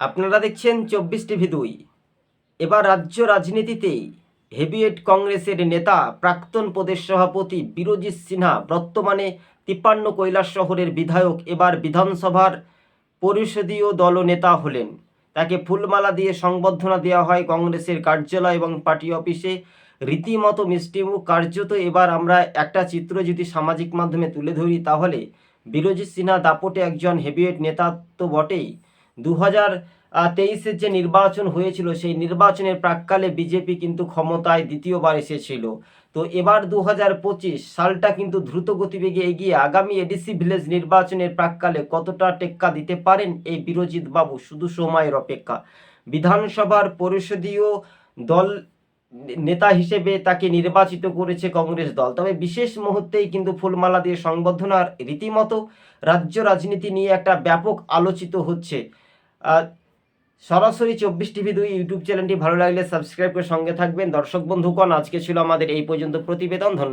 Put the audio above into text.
আপনারা দেখছেন চব্বিশ টিভি দুই। এবার রাজ্য রাজনীতিতে হেভিয়েট কংগ্রেসের নেতা, প্রাক্তন প্রদেশ সভাপতি বিরোজিৎ সিনহা বর্তমানে তিপ্পান্ন কৈলাস শহরের বিধায়ক, এবার বিধানসভার পরিষদীয় দলনেতা হলেন। তাকে ফুলমালা দিয়ে সংবর্ধনা দেওয়া হয় কংগ্রেসের কার্যালয় এবং পার্টি অফিসে। রীতিমতো মিষ্টিমুখ, কার্যত এবার আমরা একটা চিত্র যদি সামাজিক মাধ্যমে তুলে ধরি, তাহলে বিরোজিৎ সিনহা দাপটে একজন হেভিয়েট নেতা তো বটেই। দু হাজার যে নির্বাচন হয়েছিল, সেই নির্বাচনের প্রাককালে বিজেপি কিন্তু ক্ষমতায় দ্বিতীয়বার এসেছিল। তো এবার দু হাজার পঁচিশ সালটা কিন্তু দ্রুত গতিবেগে এগিয়ে আগামী এডিসি ভিলেজ নির্বাচনের প্রাককালে কতটা টেক্কা দিতে পারেন এই বিরোজিৎ বাবু? শুধু সময়ের অপেক্ষা। বিধানসভার পরিষদীয় দল নেতা হিসেবে তাকে নির্বাচিত করেছে কংগ্রেস দল। তবে বিশেষ মুহূর্তেই কিন্তু ফুলমালা দিয়ে সংবর্ধনার রীতিমতো রাজ্য রাজনীতি নিয়ে একটা ব্যাপক আলোচিত হচ্ছে। সরাসরি চব্বিশ টিভি দুই ইউটিউব চ্যানেলটি ভালো লাগলে সাবস্ক্রাইব করে সঙ্গে থাকবেন। দর্শক বন্ধুগণ, আজকে ছিল আমাদের এই পর্যন্ত প্রতিবেদন। ধন্যবাদ।